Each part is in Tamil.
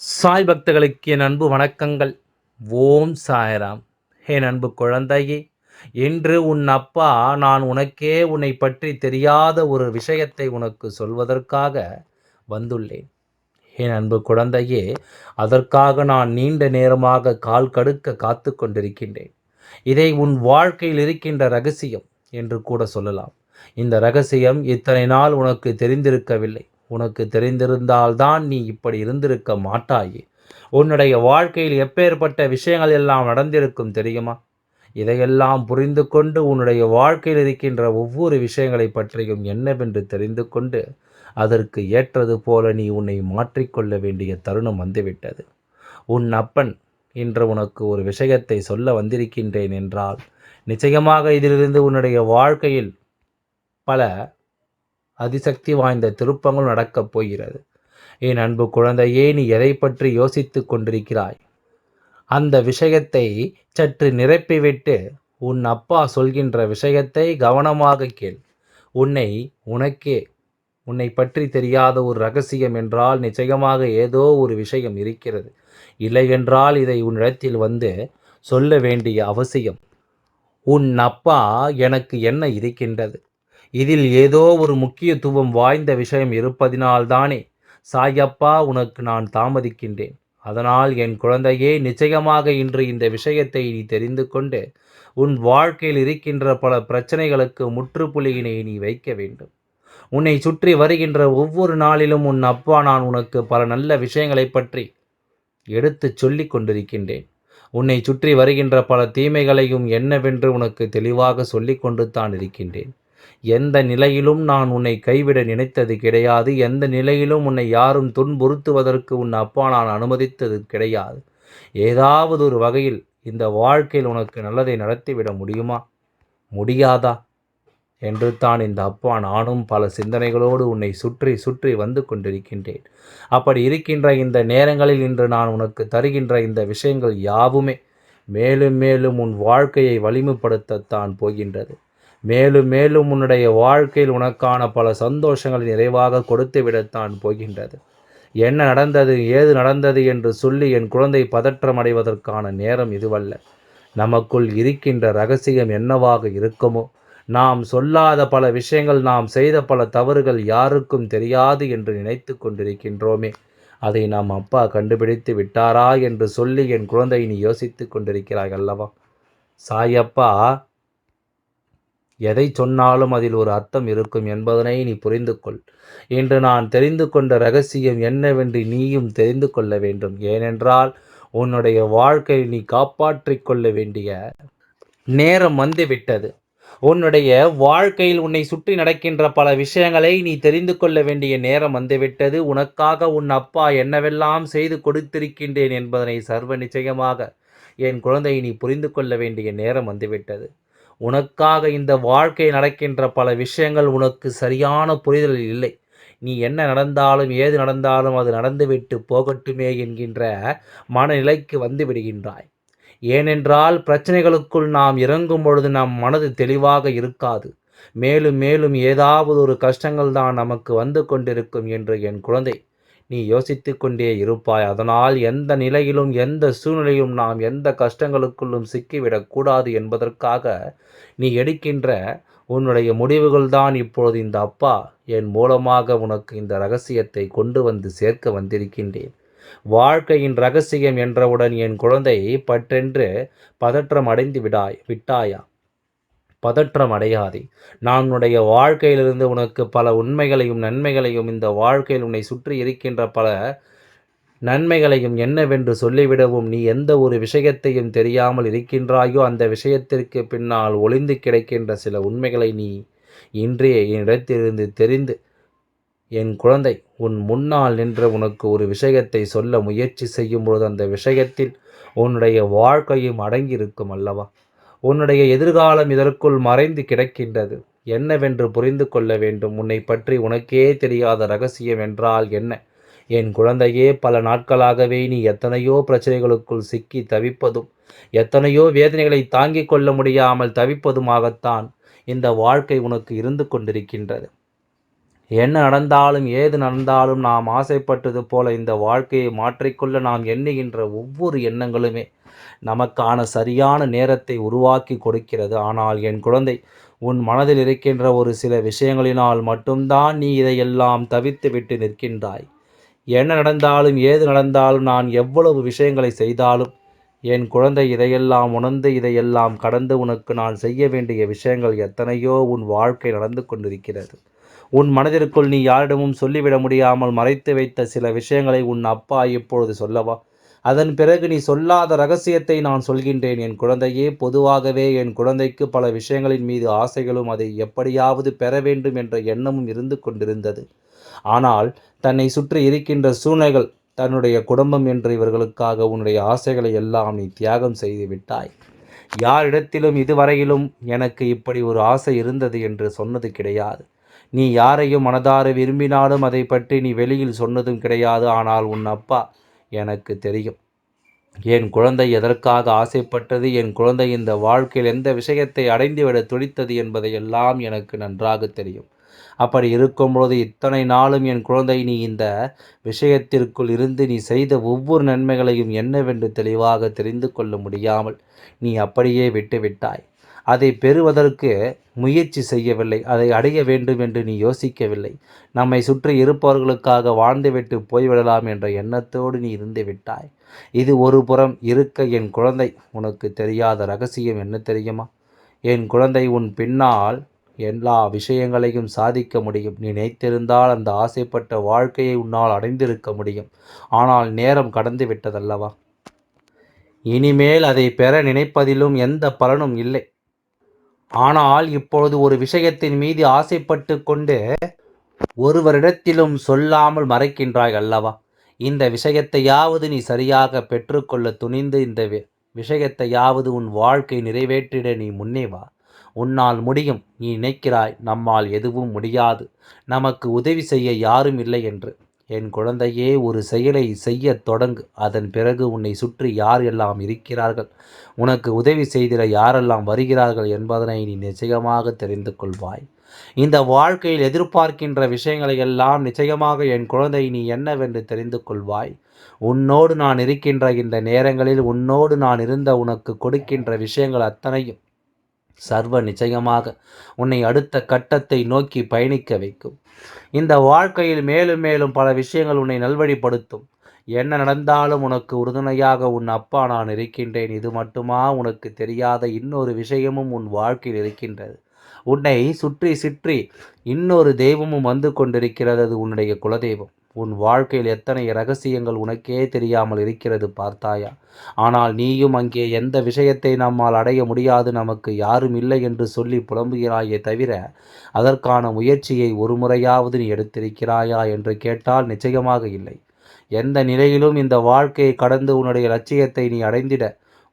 சாய் பக்தர்களுக்கு என் அன்பு வணக்கங்கள். ஓம் சாய்ராம். என் அன்பு குழந்தையே இன்று உன் அப்பா நான் உனக்கே உன்னை பற்றி தெரியாத ஒரு விஷயத்தை உனக்கு சொல்வதற்காக வந்துள்ளேன். என் அன்பு குழந்தையே அதற்காக நான் நீண்ட நேரமாக கால் கடுக்க காத்து கொண்டிருக்கின்றேன். இதை உன் வாழ்க்கையில் இருக்கின்ற ரகசியம் என்று கூட சொல்லலாம். இந்த ரகசியம் இத்தனை நாள் உனக்கு தெரிந்திருக்கவில்லை. உனக்கு தெரிந்திருந்தால்தான் நீ இப்படி இருந்திருக்க மாட்டாயே. உன்னுடைய வாழ்க்கையில் எப்பேற்பட்ட விஷயங்கள் எல்லாம் நடந்திருக்கும் தெரியுமா? இதையெல்லாம் புரிந்து கொண்டு உன்னுடைய வாழ்க்கையில் இருக்கின்ற ஒவ்வொரு விஷயங்களை பற்றியும் என்னவென்று தெரிந்து கொண்டு அதற்கு ஏற்றது போல நீ உன்னை மாற்றிக்கொள்ள வேண்டிய தருணம் வந்துவிட்டது. உன் அப்பன் இன்று உனக்கு ஒரு விஷயத்தை சொல்ல வந்திருக்கின்றேன் என்றால் நிச்சயமாக இதிலிருந்து உன்னுடைய வாழ்க்கையில் பல அதிசக்தி வாய்ந்த திருப்பங்கள் நடக்கப் போகிறது. என் அன்பு குழந்தையே நீ எதை பற்றி யோசித்து கொண்டிருக்கிறாய்? அந்த விஷயத்தை சற்று நிரப்பிவிட்டு உன் அப்பா சொல்கின்ற விஷயத்தை கவனமாக கேள். உன்னை உனக்கே உன்னை பற்றி தெரியாத ஒரு ரகசியம் என்றால் நிச்சயமாக ஏதோ ஒரு விஷயம் இருக்கிறது. இல்லையென்றால் இதை உன்னிடத்தில் வந்து சொல்ல வேண்டிய அவசியம். உன் அப்பா எனக்கு என்ன இருக்கின்றது? இதில் ஏதோ ஒரு முக்கியத்துவம் வாய்ந்த விஷயம் இருப்பதினால்தானே. சாயப்பா உனக்கு நான் தாமதிக்கின்றேன். அதனால் என் குழந்தையே நிச்சயமாக இன்று இந்த விஷயத்தை நீ தெரிந்து கொண்டு உன் வாழ்க்கையில் இருக்கின்ற பல பிரச்சனைகளுக்கு முற்றுப்புள்ளியினை நீ வைக்க வேண்டும். உன்னை சுற்றி வருகின்ற ஒவ்வொரு நாளிலும் உன் அப்பா நான் உனக்கு பல நல்ல விஷயங்களை பற்றி எடுத்து சொல்லி கொண்டிருக்கின்றேன். உன்னை சுற்றி வருகின்ற பல தீமைகளையும் என்னவென்று உனக்கு தெளிவாக சொல்லிக் கொண்டு தான் இருக்கின்றேன். எந்த நிலையிலும் நான் உன்னை கைவிட நினைத்தது கிடையாது. எந்த நிலையிலும் உன்னை யாரும் துன்புறுத்துவதற்கு உன் அப்பா நான் அனுமதித்தது கிடையாது. ஏதாவது ஒரு வகையில் இந்த வாழ்க்கையில் உனக்கு நல்லதை நடத்திவிட முடியுமா? முடியாதா? என்று தான் இந்த அப்பா நானும் பல சிந்தனைகளோடு உன்னை சுற்றி சுற்றி வந்து கொண்டிருக்கின்றேன். அப்படி இருக்கின்ற இந்த நேரங்களில் இன்று நான் உனக்கு தருகின்ற இந்த விஷயங்கள் யாவுமே மேலும் மேலும் உன் வாழ்க்கையை வலிமைப்படுத்தத்தான் போகின்றது. மேலும் மேலும் உன்னுடைய வாழ்க்கையில் உனக்கான பல சந்தோஷங்களை நிறைவாக கொடுத்து விடத்தான் போகின்றது. என்ன நடந்தது ஏது நடந்தது என்று சொல்லி என் குழந்தை பதற்றம் அடைவதற்கான நேரம் இதுவல்ல. நமக்குள் இருக்கின்ற ரகசியம் என்னவாக இருக்குமோ? நாம் சொல்லாத பல விஷயங்கள் நாம் செய்த பல தவறுகள் யாருக்கும் தெரியாது என்று நினைத்து கொண்டிருக்கின்றோமே. அதை நாம் அப்பா கண்டுபிடித்து விட்டாரா என்று சொல்லி என் குழந்தை நீ யோசித்து கொண்டிருக்கிறாய் அல்லவா? சாயப்பா எதை சொன்னாலும் அதில் ஒரு அர்த்தம் இருக்கும் என்பதனை நீ புரிந்து கொள் இன்று நான் தெரிந்து கொண்ட ரகசியம் என்னவென்று நீயும் தெரிந்து கொள்ள வேண்டும். ஏனென்றால் உன்னுடைய வாழ்க்கையை நீ காப்பாற்றிக் கொள்ள வேண்டிய நேரம் வந்துவிட்டது. உன்னுடைய வாழ்க்கையில் உன்னை சுற்றி நடக்கின்ற பல விஷயங்களை நீ தெரிந்து கொள்ள வேண்டிய நேரம் வந்துவிட்டது. உனக்காக உன் அப்பா என்னவெல்லாம் செய்து கொடுத்திருக்கின்றேன் என்பதனை சர்வ நிச்சயமாக என் குழந்தையை நீ புரிந்து கொள்ள வேண்டிய நேரம் வந்துவிட்டது. உனக்காக இந்த வாழ்க்கை நடக்கின்ற பல விஷயங்கள் உனக்கு சரியான புரிதல் இல்லை. நீ என்ன நடந்தாலும் ஏது நடந்தாலும் அது நடந்துவிட்டு போகட்டுமே என்கின்ற மனநிலைக்கு வந்து விடுகின்றாய். ஏனென்றால் பிரச்சனைகளுக்குள் நாம் இறங்கும் பொழுது நம் மனது தெளிவாக இருக்காது. மேலும் மேலும் ஏதாவது ஒரு கஷ்டங்கள் தான் நமக்கு வந்து கொண்டிருக்கும் என்று என் குழந்தை. நீ யோசித்து கொண்டே இருப்பாய். அதனால் எந்த நிலையிலும் எந்த சூழ்நிலையும் நாம் எந்த கஷ்டங்களுக்குள்ளும் சிக்கிவிடக்கூடாது என்பதற்காக நீ எடுக்கின்ற உன்னுடைய முடிவுகள் தான் இப்பொழுது இந்த அப்பா என் மூலமாக உனக்கு இந்த ரகசியத்தை கொண்டு வந்து சேர்க்க வந்திருக்கின்றேன். வாழ்க்கையின் ரகசியம் என்றவுடன் என் குழந்தை பற்றென்று பதற்றம் அடைந்து விடாய் விட்டாயா? பதற்றம் அடையாதே. நான் உன்னுடைய வாழ்க்கையிலிருந்து உனக்கு பல உண்மைகளையும் நன்மைகளையும் இந்த வாழ்க்கையில் உன்னை சுற்றி இருக்கின்ற பல நன்மைகளையும் என்னவென்று சொல்லிவிடவும் நீ எந்த ஒரு விஷயத்தையும் தெரியாமல் இருக்கின்றாயோ அந்த விஷயத்திற்கு பின்னால் ஒளிந்து கிடைக்கின்ற சில உண்மைகளை நீ இன்றைய என்னிடத்திலிருந்து தெரிந்து என் குழந்தை உன் முன்னால் நின்று உனக்கு ஒரு விஷயத்தை சொல்ல முயற்சி செய்யும் பொழுது அந்த விஷயத்தில் உன்னுடைய வாழ்க்கையும் அடங்கியிருக்கும் அல்லவா? உன்னுடைய எதிர்காலம் இதற்குள் மறைந்து கிடக்கின்றது. என்னவென்று புரிந்து கொள்ள வேண்டும். உன்னை பற்றி உனக்கே தெரியாத ரகசியம் என்றால் என்ன? என் குழந்தையே பல நாட்களாகவே நீ எத்தனையோ பிரச்சனைகளுக்குள் சிக்கி தவிப்பதும் எத்தனையோ வேதனைகளை தாங்கிக் கொள்ள முடியாமல் தவிப்பதுமாகத்தான் இந்த வாழ்க்கை உனக்கு இருந்து கொண்டிருக்கின்றது. என்ன நடந்தாலும் ஏது நடந்தாலும் நாம் ஆசைப்பட்டது போல இந்த வாழ்க்கையை மாற்றிக்கொள்ள நாம் எண்ணுகின்ற ஒவ்வொரு எண்ணங்களுமே நமக்கான சரியான நேரத்தை உருவாக்கி கொடுக்கிறது. ஆனால் என் குழந்தை உன் மனதில் இருக்கின்ற ஒரு சில விஷயங்களினால் மட்டும்தான் நீ இதையெல்லாம் தவித்து விட்டு நிற்கின்றாய். என்ன நடந்தாலும் ஏது நடந்தாலும் நான் எவ்வளவு விஷயங்களை செய்தாலும் என் குழந்தை இதையெல்லாம் உணர்ந்து இதையெல்லாம் கடந்து உனக்கு நான் செய்ய வேண்டிய விஷயங்கள் எத்தனையோ உன் வாழ்க்கை நடந்து கொண்டிருக்கிறது. உன் மனதிற்குள் நீ யாரிடமும் சொல்லிவிட முடியாமல் மறைத்து வைத்த சில விஷயங்களை உன் அப்பா இப்பொழுது சொல்லவா? அதன் பிறகு நீ சொல்லாத ரகசியத்தை நான் சொல்கின்றேன். என் குழந்தையே பொதுவாகவே என் குழந்தைக்கு பல விஷயங்களின் மீது ஆசைகளும் அதை எப்படியாவது பெற வேண்டும் என்ற எண்ணமும் இருந்து கொண்டிருந்தது. ஆனால் தன்னை சுற்றி இருக்கின்ற சூழ்நிலைகள் தன்னுடைய குடும்பம் என்று இவர்களுக்காக உன்னுடைய ஆசைகளை எல்லாம் நீ தியாகம் செய்து விட்டாய். யாரிடத்திலும் இதுவரையிலும் எனக்கு இப்படி ஒரு ஆசை இருந்தது என்று சொன்னது கிடையாது. நீ யாரையும் மனதார விரும்பினாலும் அதை பற்றி நீ வெளியில் சொன்னதும் கிடையாது ஆனால் உன் அப்பா எனக்கு தெரியும். என் குழந்தை எதற்காக ஆசைப்பட்டது என் குழந்தை இந்த வாழ்க்கையில் எந்த விஷயத்தை அடைந்துவிட துடித்தது என்பதையெல்லாம் எனக்கு நன்றாக தெரியும். அப்படி இருக்கும்பொழுது இத்தனை நாளும் என் குழந்தை நீ இந்த விஷயத்திற்குள் இருந்து நீ செய்த ஒவ்வொரு நன்மைகளையும் என்னவென்று தெளிவாக தெரிந்து கொள்ள முடியாமல் நீ அப்படியே விட்டுவிட்டாய். அதை பெறுவதற்கு முயற்சி செய்யவில்லை. அதை அடைய வேண்டும் என்று நீ யோசிக்கவில்லை. நம்மை சுற்றி இருப்பவர்களுக்காக வாழ்ந்துவிட்டு போய்விடலாம் என்ற எண்ணத்தோடு நீ இருந்து விட்டாய். இது ஒரு புறம் இருக்க என் குழந்தை. உனக்கு தெரியாத ரகசியம் என்ன தெரியுமா? என் குழந்தை உன் பின்னால் எல்லா விஷயங்களையும் சாதிக்க முடியும். நீ நினைத்திருந்தால் அந்த ஆசைப்பட்ட வாழ்க்கையை உன்னால் அடைந்திருக்க முடியும். ஆனால் நேரம் கடந்து விட்டதல்லவா? இனிமேல் அதை பெற நினைப்பதிலும் எந்த பலனும் இல்லை. ஆனால் இப்பொழுது ஒரு விஷயத்தின் மீது ஆசைப்பட்டு கொண்டு ஒருவரிடத்திலும் சொல்லாமல் மறைக்கின்றாய் அல்லவா? இந்த விஷயத்தையாவது நீ சரியாக பெற்றுக்கொள்ள துணிந்து இந்த விஷயத்தையாவது உன் வாழ்க்கை நிறைவேற்றிட நீ முன்னே வா. உன்னால் முடியும். நீ நினைக்கிறாய் நம்மால் எதுவும் முடியாது. நமக்கு உதவி செய்ய யாரும் இல்லை என்று. என் குழந்தையே ஒரு செயலை செய்ய தொடங்கு. அதன் பிறகு உன்னை சுற்றி யார் எல்லாம் இருக்கிறார்கள்? உனக்கு உதவி செய்திட யாரெல்லாம் வருகிறார்கள் என்பதனை நீ நிச்சயமாக தெரிந்து கொள்வாய். இந்த வாழ்க்கையில் எதிர்பார்க்கின்ற விஷயங்களை எல்லாம் நிச்சயமாக என் குழந்தை நீ என்னவென்று தெரிந்து கொள்வாய். உன்னோடு நான் இருக்கின்ற இந்த நேரங்களில் உன்னோடு நான் இருந்த உனக்கு கொடுக்கின்ற விஷயங்கள் அத்தனையும் சர்வ நிச்சயமாக உன்னை அடுத்த கட்டத்தை நோக்கி பயணிக்க வைக்கும். இந்த வாழ்க்கையில் மேலும் மேலும் பல விஷயங்கள் உன்னை நல்வழிப்படுத்தும். என்ன நடந்தாலும் உனக்கு உறுதுணையாக உன் அப்பா நான் இருக்கின்றேன். இது மட்டுமா? உனக்கு தெரியாத இன்னொரு விஷயமும் உன் வாழ்க்கையில் இருக்கின்றது. உன்னை சுற்றி சுற்றி இன்னொரு தெய்வமும் வந்து கொண்டிருக்கிறது. அது உன்னுடைய குலதெய்வம். உன் வாழ்க்கையில் எத்தனை ரகசியங்கள் உனக்கே தெரியாமல் இருக்கிறது பார்த்தாயா? ஆனால் நீயும் அங்கே எந்த விஷயத்தை நம்மால் அடைய முடியாது நமக்கு யாரும் இல்லை என்று சொல்லி புலம்புகிறாயே தவிர அதற்கான முயற்சியை ஒரு முறையாவது நீ எடுத்திருக்கிறாயா என்று கேட்டால் நிச்சயமாக இல்லை. எந்த நிலையிலும் இந்த வாழ்க்கையை கடந்து உன்னுடைய லட்சியத்தை நீ அடைந்திட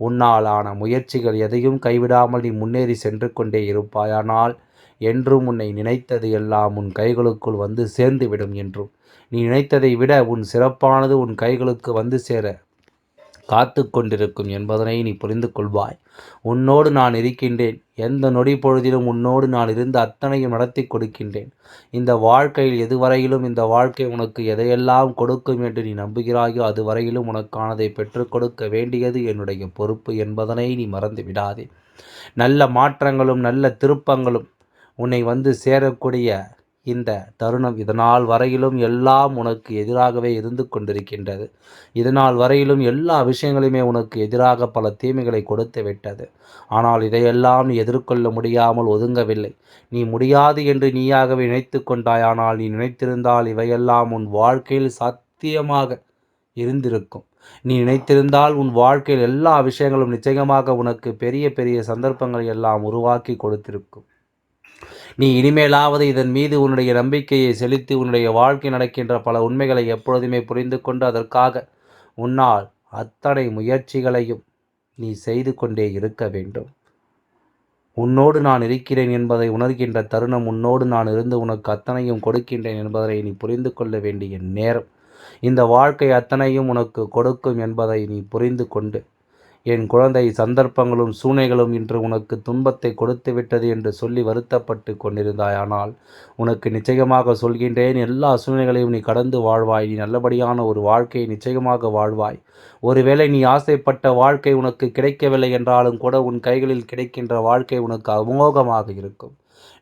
உன்னால் ஆன முயற்சிகள் எதையும் கைவிடாமல் நீ முன்னேறி சென்று கொண்டே இருப்பாயானால் என்றும் உன்னை நினைத்தது எல்லாம் உன் கைகளுக்குள் வந்து சேர்ந்துவிடும் என்றும். நீ நினைத்ததை விட உன் சிறப்பானது உன் கைகளுக்கு வந்து சேர காத்து கொண்டிருக்கும் என்பதனை நீ புரிந்து கொள்வாய். உன்னோடு நான் இருக்கின்றேன். எந்த நொடி பொழுதிலும் உன்னோடு நான் இருந்து அத்தனையும் நடத்தி கொடுக்கின்றேன். இந்த வாழ்க்கையில் எதுவரையிலும் இந்த வாழ்க்கை உனக்கு எதையெல்லாம் கொடுக்கும் என்று நீ நம்புகிறாயோ அதுவரையிலும் உனக்கானதை பெற்றுக் கொடுக்க வேண்டியது என்னுடைய பொறுப்பு என்பதனை நீ மறந்து விடாதே நல்ல மாற்றங்களும் நல்ல திருப்பங்களும் உன்னை வந்து சேரக்கூடிய இந்த தருணம் இதனால் வரையிலும் எல்லாம் உனக்கு எதிராகவே இருந்து கொண்டிருக்கின்றது. இதனால் வரையிலும் எல்லா விஷயங்களுமே உனக்கு எதிராக பல தீமைகளை கொடுத்து விட்டது. ஆனால் இதையெல்லாம் நீ எதிர்கொள்ள முடியாமல் ஒதுங்கவில்லை. நீ முடியாது என்று நீயாகவே நினைத்து கொண்டாயானால் நீ நினைத்திருந்தால் இவையெல்லாம் உன் வாழ்க்கையில் சத்தியமாக இருந்திருக்கும். நீ நினைத்திருந்தால் உன் வாழ்க்கையில் எல்லா விஷயங்களும் நிச்சயமாக உனக்கு பெரிய பெரிய சந்தர்ப்பங்களை எல்லாம் உருவாக்கி கொடுத்திருக்கும். நீ இனிமேலாவது இதன் மீது உன்னுடைய நம்பிக்கையை செலுத்தி உன்னுடைய வாழ்க்கை நடக்கின்ற பல உண்மைகளை எப்பொழுதுமே புரிந்து கொண்டு அதற்காக உன்னால் அத்தனை முயற்சிகளையும் நீ செய்து கொண்டே இருக்க வேண்டும். உன்னோடு நான் இருக்கிறேன் என்பதை உணர்கின்ற தருணம் உன்னோடு நான் இருந்து உனக்கு அத்தனையும் கொடுக்கின்றேன் என்பதை நீ புரிந்து கொள்ள வேண்டிய நேரம். இந்த வாழ்க்கை அத்தனையும் உனக்கு கொடுக்கும் என்பதை நீ புரிந்து கொண்டு என் குழந்தை சந்தர்ப்பங்களும் சூழ்நிலைகளும் இன்று உனக்கு துன்பத்தை கொடுத்து விட்டது என்று சொல்லி வருத்தப்பட்டு கொண்டிருந்தாய் ஆனால் உனக்கு நிச்சயமாக சொல்கின்றேன் எல்லா சூழ்நிலைகளையும் நீ கடந்து வாழ்வாய் நீ நல்லபடியான ஒரு வாழ்க்கையை நிச்சயமாக வாழ்வாய். ஒருவேளை நீ ஆசைப்பட்ட வாழ்க்கை உனக்கு கிடைக்கவில்லை என்றாலும் கூட உன் கைகளில் கிடைக்கின்ற வாழ்க்கை உனக்கு அமோகமாக இருக்கும்.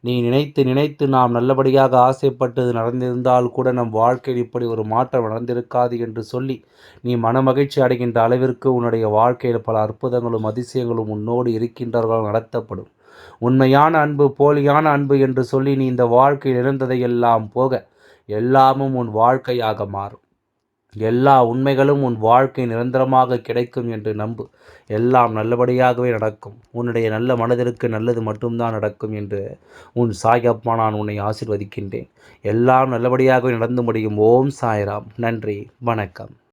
நீ நினைத்து நினைத்து நாம் நல்லபடியாக ஆசைப்பட்டது நடந்திருந்தால் கூட நம் வாழ்க்கையில் இப்படி ஒரு மாற்றம் நடந்திருக்காது என்று சொல்லி நீ மனமகிழ்ச்சி அடைகின்ற அளவிற்கு உன்னுடைய வாழ்க்கையில் பல அற்புதங்களும் அதிசயங்களும் உன்னோடு இருக்கின்றவர்கள் நடத்தப்படும். உண்மையான அன்பு போலியான அன்பு என்று சொல்லி நீ இந்த வாழ்க்கையில் இருந்ததையெல்லாம் போக எல்லாமும் உன் வாழ்க்கையாக மாறும். எல்லா உண்மைகளும் உன் வாழ்க்கை நிரந்தரமாக கிடைக்கும் என்று நம்பு. எல்லாம் நல்லபடியாகவே நடக்கும். உன்னுடைய நல்ல மனதிற்கு நல்லது மட்டும்தான் நடக்கும் என்று உன் சாயப்பா நான் உன்னை ஆசிர்வதிக்கின்றேன். எல்லாம் நல்லபடியாகவே நடந்து முடியும். ஓம் சாய்ராம். நன்றி. வணக்கம்.